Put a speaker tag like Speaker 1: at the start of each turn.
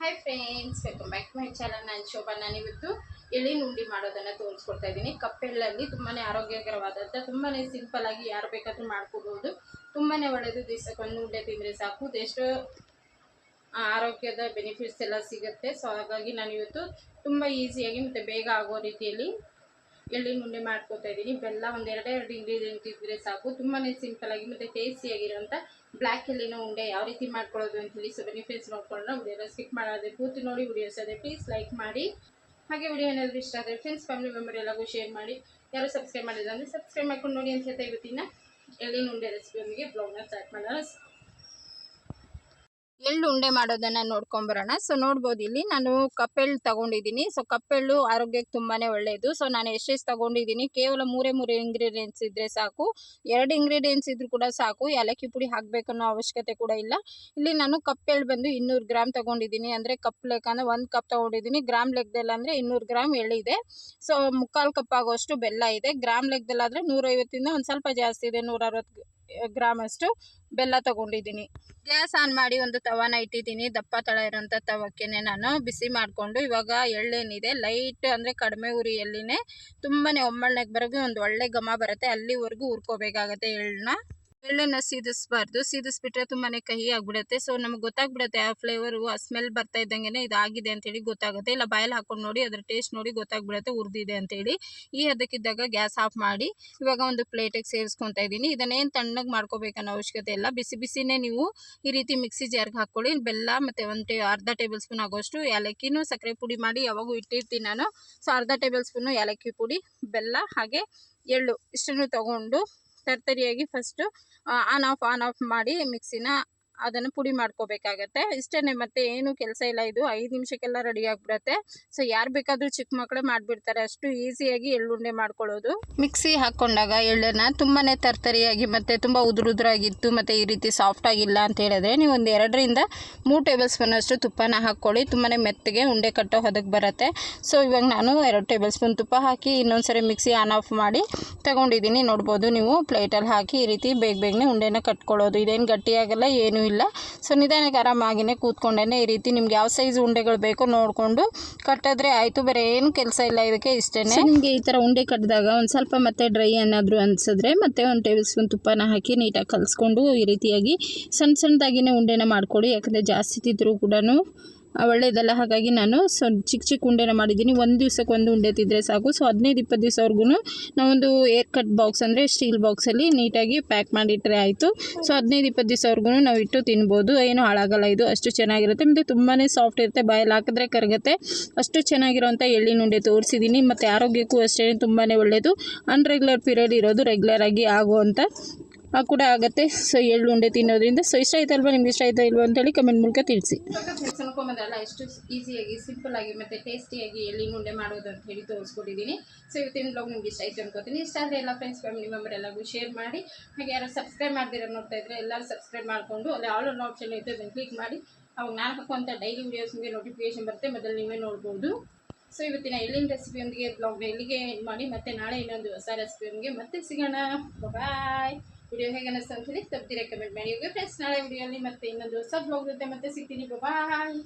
Speaker 1: Hi friends welcome back to my channel ನಾನು ಶೋಭಾ. ನಾನು ಇವತ್ತು ಎಳ್ಳಿನ ಉಂಡಿ ಮಾಡೋದನ್ನು ತೋರಿಸ್ಕೊಡ್ತಾ ಇದ್ದೀನಿ. ಕಪ್ಪೆಳ್ಳಲ್ಲಿ ತುಂಬಾ ಆರೋಗ್ಯಕರವಾದಂಥ ತುಂಬಾ ಸಿಂಪಲ್ ಆಗಿ ಯಾರು ಬೇಕಾದರೂ ಮಾಡ್ಕೋಬಹುದು ತುಂಬಾ ಒಳ್ಳೆಯದು ದಿವಸಕ್ಕೊಂದು ಉಂಡೆ ತಿಂದರೆ ಸಾಕು. ಎಷ್ಟು ಆರೋಗ್ಯದ ಬೆನಿಫಿಟ್ಸ್ ಎಲ್ಲ ಸಿಗುತ್ತೆ. ಸೊ ಹಾಗಾಗಿ ನಾನು ಇವತ್ತು ತುಂಬ ಈಸಿಯಾಗಿ ಮತ್ತು ಬೇಗ ಆಗೋ ರೀತಿಯಲ್ಲಿ ಎಳ್ಳಿನ ಉಂಡೆ ಮಾಡ್ಕೋತಾ ಇದ್ದೀನಿ. ಬೆಲ್ಲ ಒಂದೆರಡೇ ಎರಡು ಇಂಗ್ರೀಡಿಯೆಂಟ್ ಇದ್ದರೆ ಸಾಕು. ತುಂಬಾ ಸಿಂಪಲಾಗಿ ಮತ್ತು ಟೇಸ್ಟಿಯಾಗಿರೋಂಥ ಬ್ಲ್ಯಾಕ್ ಎಲ್ಲಿನ ಉಂಡೆ ಯಾವ ರೀತಿ ಮಾಡ್ಕೊಳ್ಳೋದು ಅಂತೇಳಿ ಸೊ ಬೆನಿಫಿಟ್ಸ್ ನೋಡ್ಕೊಂಡ್ರೆ ವಿಡಿಯೋನ ಸ್ಕಿಪ್ ಮಾಡೋದೇ ಪೂರ್ತಿ ನೋಡಿ ವಿಡಿಯೋಸ್ ಅದೇ ಪ್ಲೀಸ್ ಲೈಕ್ ಮಾಡಿ. ಹಾಗೆ ವಿಡಿಯೋ ಏನಾದರೂ ಇಷ್ಟ ಆದರೆ ಫ್ರೆಂಡ್ಸ್ ಫ್ಯಾಮಿಲಿ ಮೆಂಬರ್ ಎಲ್ಲಗೂ ಶೇರ್ ಮಾಡಿ. ಯಾರು ಸಬ್ಸ್ಕ್ರೈಬ್ ಮಾಡಿದ್ರೆ ಅಂದರೆ ಸಬ್ಸ್ಕ್ರೈಬ್ ಮಾಡ್ಕೊಂಡು ನೋಡಿ ಅಂತ ಹೇಳ್ತಾ ಇವತ್ತಿನ ಎಳ್ಳಿನ ಉಂಡೆ ರೆಸಿಪಿಯೊಂದಿಗೆ ಬ್ಲಾಗ್ನ ಸ್ಟಾರ್ಟ್ ಮಾಡೋಣ. ಎಳ್ಳು ಉಂಡೆ ಮಾಡೋದನ್ನ ನೋಡ್ಕೊಂಬರೋಣ. ಸೊ ನೋಡ್ಬೋದು ಇಲ್ಲಿ ನಾನು ಕಪ್ಪೆಳ್ಳು ತಗೊಂಡಿದ್ದೀನಿ. ಸೊ ಕಪ್ಪೆಳ್ಳು ಆರೋಗ್ಯಕ್ಕೆ ತುಂಬಾನೇ ಒಳ್ಳೆಯದು ಸೊ ನಾನು ಎಷ್ಟೆಷ್ಟು ತಗೊಂಡಿದ್ದೀನಿ, ಕೇವಲ ಮೂರೇ ಮೂರು ಇಂಗ್ರೀಡಿಯೆಂಟ್ಸ್ ಇದ್ರೆ ಸಾಕು. ಎರಡು ಇಂಗ್ರೀಡಿಯೆಂಟ್ಸ್ ಇದ್ರೂ ಕೂಡ ಸಾಕು. ಏಲಕ್ಕಿ ಪುಡಿ ಹಾಕಬೇಕನ್ನೋ ಅವಶ್ಯಕತೆ ಕೂಡ ಇಲ್ಲ. ಇಲ್ಲಿ ನಾನು ಕಪ್ಪೆಳ್ಳು ಬಂದು ಇನ್ನೂರು ಗ್ರಾಮ್ ತಗೊಂಡಿದ್ದೀನಿ. ಅಂದರೆ ಕಪ್ ಲೆಕ್ಕಂದ್ರೆ ಒಂದು ಕಪ್ ತಗೊಂಡಿದ್ದೀನಿ. ಗ್ರಾಮ್ ಲೆಕ್ಕದಲ್ಲಿ ಅಂದರೆ ಇನ್ನೂರು ಗ್ರಾಮ್ ಎಳ್ಳಿದೆ ಸೊ ಮುಕ್ಕಾಲು ಕಪ್ ಆಗುವಷ್ಟು ಬೆಲ್ಲ ಇದೆ. ಗ್ರಾಮ್ ಲೆಕ್ಕದಲ್ಲಾದ್ರೆ ನೂರೈವತ್ತಿಂದ ಒಂದು ಸ್ವಲ್ಪ ಜಾಸ್ತಿ ಇದೆ. ನೂರ ಅರವತ್ತು ಗ್ರಾಮ್ ಅಷ್ಟು ಬೆಲ್ಲ ತಗೊಂಡಿದ್ದೀನಿ. ಗ್ಯಾಸ್ ಆನ್ ಮಾಡಿ ಒಂದು ತವಾನ ಇಟ್ಟಿದ್ದೀನಿ. ದಪ್ಪ ತಳ ಇರೋಂಥ ತವಕ್ಕೆನೆ ನಾನು ಬಿಸಿ ಮಾಡಿಕೊಂಡು ಇವಾಗ ಎಳ್ಳೇನಿದೆ. ಲೈಟ್ ಅಂದರೆ ಕಡಿಮೆ ಉರಿಯಲ್ಲಿನೇ ತುಂಬಾ ಒಮ್ಮಳ್ನಾಗ ಬರೋದು ಒಂದು ಒಳ್ಳೆ ಘಮ ಬರುತ್ತೆ. ಅಲ್ಲಿವರೆಗೂ ಹುರ್ಕೋಬೇಕಾಗತ್ತೆ ಎಳ್ಳನ್ನ. ಎಳ್ಳನ್ನ ಸೀದಿಸ್ಬಾರ್ದು. ಸೀದಿಸ್ಬಿಟ್ರೆ ತುಂಬಾ ಕಹಿ ಆಗಿಬಿಡುತ್ತೆ. ಸೊ ನಮಗೆ ಗೊತ್ತಾಗ್ಬಿಡುತ್ತೆ ಆ ಫ್ಲೇವರು ಆ ಸ್ಮೆಲ್ ಬರ್ತಾ ಇದ್ದಂಗೆ ಇದಾಗಿದೆ ಅಂತೇಳಿ ಗೊತ್ತಾಗುತ್ತೆ. ಇಲ್ಲ, ಬಾಯಲ್ಲಿ ಹಾಕೊಂಡು ನೋಡಿ, ಅದ್ರ ಟೇಸ್ಟ್ ನೋಡಿ ಗೊತ್ತಾಗ್ಬಿಡುತ್ತೆ ಹುರಿದಿದೆ ಅಂತೇಳಿ. ಈ ಅದಕ್ಕಿದ್ದಾಗ ಗ್ಯಾಸ್ ಆಫ್ ಮಾಡಿ, ಇವಾಗ ಒಂದು ಪ್ಲೇಟಿಗೆ ಸೇರಿಸ್ಕೊತಾ ಇದ್ದೀನಿ. ಇದನ್ನೇನು ತಣ್ಣಗೆ ಮಾಡ್ಕೋಬೇಕನ್ನೋ ಅವಶ್ಯಕತೆ ಇಲ್ಲ. ಬಿಸಿ ಬಿಸಿನೇ ನೀವು ಈ ರೀತಿ ಮಿಕ್ಸಿ ಜಾರ್ಗೆ ಹಾಕ್ಕೊಳ್ಳಿ ಬೆಲ್ಲ ಮತ್ತು ಒಂದು ಟೇ, ಅರ್ಧ ಟೇಬಲ್ ಸ್ಪೂನ್ ಆಗೋಷ್ಟು ಏಲಕ್ಕಿನೂ ಸಕ್ಕರೆ ಪುಡಿ ಮಾಡಿ ಯಾವಾಗೂ ಇಟ್ಟಿರ್ತೀನಿ ನಾನು. ಸೊ ಅರ್ಧ ಟೇಬಲ್ ಸ್ಪೂನು ಏಲಕ್ಕಿ ಪುಡಿ, ಬೆಲ್ಲ ಹಾಗೆ ಎಳ್ಳು ಇಷ್ಟನ್ನು ತಗೊಂಡು ತರ್ತರಿಯಾಗಿ first on off on off ಮಾಡಿ ಮಿಕ್ಸಿನ ಅದನ್ನು ಪುಡಿ ಮಾಡ್ಕೋಬೇಕಾಗತ್ತೆ. ಇಷ್ಟೇ ಮತ್ತೆ ಏನು ಕೆಲಸ ಇಲ್ಲ, ಇದು ಐದು ನಿಮಿಷಕ್ಕೆಲ್ಲ ರೆಡಿ ಆಗಿಬಿಡುತ್ತೆ. ಸೊ ಯಾರು ಬೇಕಾದರೂ ಚಿಕ್ಕ ಮಕ್ಕಳೇ ಮಾಡಿಬಿಡ್ತಾರೆ. ಅಷ್ಟು ಈಸಿಯಾಗಿ ಎಳ್ಳುಂಡೆ ಮಾಡ್ಕೊಳ್ಳೋದು. ಮಿಕ್ಸಿ ಹಾಕ್ಕೊಂಡಾಗ ಎಳ್ಳನ್ನು ತುಂಬಾ ತರ್ತರಿಯಾಗಿ ಮತ್ತು ತುಂಬ ಉದುರುದ್ರಾಗಿತ್ತು ಮತ್ತು ಈ ರೀತಿ ಸಾಫ್ಟ್ ಆಗಿಲ್ಲ ಅಂತ ಹೇಳಿದ್ರೆ ನೀವು ಒಂದು ಎರಡರಿಂದ ಮೂರು ಟೇಬಲ್ ಸ್ಪೂನ್ ಅಷ್ಟು ತುಪ್ಪನ ಹಾಕ್ಕೊಳ್ಳಿ. ತುಂಬಾ ಮೆತ್ತಗೆ ಉಂಡೆ ಕಟ್ಟೋ ಹೊದಕ್ಕೆ ಬರುತ್ತೆ. ಸೊ ಇವಾಗ ನಾನು ಎರಡು ಟೇಬಲ್ ಸ್ಪೂನ್ ತುಪ್ಪ ಹಾಕಿ ಇನ್ನೊಂದು ಸರಿ ಮಿಕ್ಸಿ ಆನ್ ಆಫ್ ಮಾಡಿ ತಗೊಂಡಿದ್ದೀನಿ. ನೋಡ್ಬೋದು ನೀವು ಪ್ಲೇಟಲ್ಲಿ ಹಾಕಿ ಈ ರೀತಿ ಬೇಗ ಬೇಗನೆ ಉಂಡೆನ ಕಟ್ಕೊಳ್ಳೋದು. ಇದೇನು ಗಟ್ಟಿಯಾಗಲ್ಲ, ಏನೂ ಇಲ್ಲ. ಸೊ ನಿಧಾನಕ್ಕೆ ಆರಾಮಾಗಿಯೇ ಕೂತ್ಕೊಂಡೇ ಈ ರೀತಿ ನಿಮ್ಗೆ ಯಾವ ಸೈಜ್ ಉಂಡೆಗಳು ಬೇಕೋ ನೋಡಿಕೊಂಡು ಕಟ್ಟಿದ್ರೆ ಆಯಿತು. ಬೇರೆ ಏನು ಕೆಲಸ ಇಲ್ಲ ಇದಕ್ಕೆ ಇಷ್ಟೇ ನಿಮಗೆ ಈ ಥರ ಉಂಡೆ ಕಟ್ಟಿದಾಗ ಒಂದು ಸ್ವಲ್ಪ ಮತ್ತೆ ಡ್ರೈ ಏನಾದರೂ ಅನಿಸಿದ್ರೆ ಮತ್ತೆ ಒಂದು ಟೇಬಲ್ ಸ್ಪೂನ್ ತುಪ್ಪನ ಹಾಕಿ ನೀಟಾಗಿ ಕಲಿಸ್ಕೊಂಡು ಈ ರೀತಿಯಾಗಿ ಸಣ್ಣ ಸಣ್ಣದಾಗಿನೇ ಉಂಡೆನ ಮಾಡ್ಕೊಳ್ಳಿ. ಯಾಕಂದರೆ ಜಾಸ್ತಿ ತಿದ್ದರೂ ಕೂಡ ಒಳ್ಳೇದಲ್ಲ. ಹಾಗಾಗಿ ನಾನು ಸೊ, ಚಿಕ್ಕ ಚಿಕ್ಕ ಉಂಡೆನ ಮಾಡಿದ್ದೀನಿ. ಒಂದು ದಿವ್ಸಕ್ಕೆ ಒಂದು ಉಂಡೆ ತಿದ್ದರೆ ಸಾಕು. ಸೊ ಹದಿನೈದು, ಇಪ್ಪತ್ತು ದಿವಸವರೆಗೂ ನಾವೊಂದು ಏರ್ ಕಟ್ ಬಾಕ್ಸ್ ಅಂದರೆ ಸ್ಟೀಲ್ ಬಾಕ್ಸಲ್ಲಿ ನೀಟಾಗಿ ಪ್ಯಾಕ್ ಮಾಡಿಟ್ರೆ ಆಯಿತು. ಸೊ ಹದಿನೈದು, ಇಪ್ಪತ್ತು ದಿವಸವರೆಗೂ ನಾವು ಇಟ್ಟು ತಿನ್ಬೋದು. ಏನು ಹಾಳಾಗಲ್ಲ ಇದು. ಅಷ್ಟು ಚೆನ್ನಾಗಿರುತ್ತೆ. ಮತ್ತು ತುಂಬಾ ಸಾಫ್ಟ್ ಇರುತ್ತೆ. ಬಾಯಲ್ಲಿ ಹಾಕಿದ್ರೆ ಕರಗುತ್ತೆ. ಅಷ್ಟು ಚೆನ್ನಾಗಿರೋಂಥ ಎಳ್ಳಿನ ಉಂಡೆ ತೋರಿಸಿದ್ದೀನಿ ಮತ್ತು ಆರೋಗ್ಯಕ್ಕೂ ಅಷ್ಟೇ ತುಂಬಾ ಒಳ್ಳೆಯದು ಅನ್ರೆಗ್ಯುಲರ್ ಪೀರಿಯಡ್ ಇರೋದು ರೆಗ್ಯುಲರ್ ಆಗಿ ಆಗುವಂಥ ಕೂಡ ಆಗುತ್ತೆ. ಸೊ ಎಳ್ಳು ಉಂಡೆ ತಿನ್ನೋದ್ರಿಂದ. ಸೊ ಇಷ್ಟ ಆಯ್ತಲ್ವಾ ನಿಮ್ಗೆ ಇಷ್ಟ ಆಯ್ತಾ ಇಲ್ವಾ ಅಂತೇಳಿ ಕಮೆಂಟ್ ಮೂಲಕ ತಿಳಿಸಿ. ತಿಳ್ಕೊಂಬಂದ್ರಲ್ಲ ಎಷ್ಟು ಈಸಿಯಾಗಿ ಸಿಂಪಲ್ ಆಗಿ ಮತ್ತು ಟೇಸ್ಟಿಯಾಗಿ ಎಳ್ಳಿನ ಉಂಡೆ ಮಾಡೋದು ಅಂತ ಹೇಳಿ ತೋರಿಸ್ಕೊಟ್ಟಿದ್ದೀನಿ. ಸೊ ಇವತ್ತಿನ ಬ್ಲಾಗ್ ನಿಮ್ಗೆ ಇಷ್ಟ ಆಯ್ತು ಅನ್ಕೋತೀನಿ. ಇಷ್ಟ ಆದರೆ ಎಲ್ಲ ಫ್ರೆಂಡ್ಸ್ ಫ್ಯಾಮಿಲಿ ಮೆಂಬರ್ ಎಲ್ಲರಿಗೂ ಶೇರ್ ಮಾಡಿ. ಹಾಗೆ ಯಾರು ಸಬ್ಸ್ಕ್ರೈಬ್ ಮಾಡ್ದಿರೋ ನೋಡ್ತಾ ಇದ್ರೆ ಎಲ್ಲರೂ ಸಬ್ಸ್ಕ್ರೈಬ್ ಮಾಡಿಕೊಂಡು ಅಲ್ಲಿ ಆಲ್ ಅನ್ನೋ ಆಪ್ಷನ್ ಇತ್ತು ಅದನ್ನು ಕ್ಲಿಕ್ ಮಾಡಿ. ಅವಾಗ ನಾನು ಹಾಕುವಂಥ ಡೈಲಿ ವೀಡಿಯೋಸ್ ನಿಮಗೆ ನೋಟಿಫಿಕೇಶನ್ ಬರುತ್ತೆ. ಮೊದಲು ನೀವೇ ನೋಡ್ಬೋದು. ಸೊ ಇವತ್ತಿನ ಎಳ್ಳಿನ ರೆಸಿಪಿಯೊಂದಿಗೆ ಬ್ಲಾಗ್ನ ಎಲ್ಲಿಗೆ ಮಾಡಿ. ಮತ್ತೆ ನಾಳೆ ಇನ್ನೊಂದು ಹೊಸ ರೆಸಿಪಿಯೊಂದಿಗೆ ಮತ್ತೆ ಸಿಗೋಣ. ಬಾಯ್ ವಿಡಿಯೋ ಹೇಗೆ ಅನ್ನಿಸ್ತು ಅಂತ ಹೇಳಿ ತಪ್ಪದಿರ ಕಮೆಂಟ್ ಮಾಡಿ. ಹೋಗಿ ಫ್ರೆಂಡ್ಸ್ ನಾಳೆ ವಿಡಿಯೋಲಿ ಮತ್ತೆ ಇನ್ನೊಂದು ಹೊಸ ಬ್ಲಾಗ್ ಜೊತೆ ಮತ್ತೆ ಸಿಗ್ತೀನಿ. ಬಾಯ್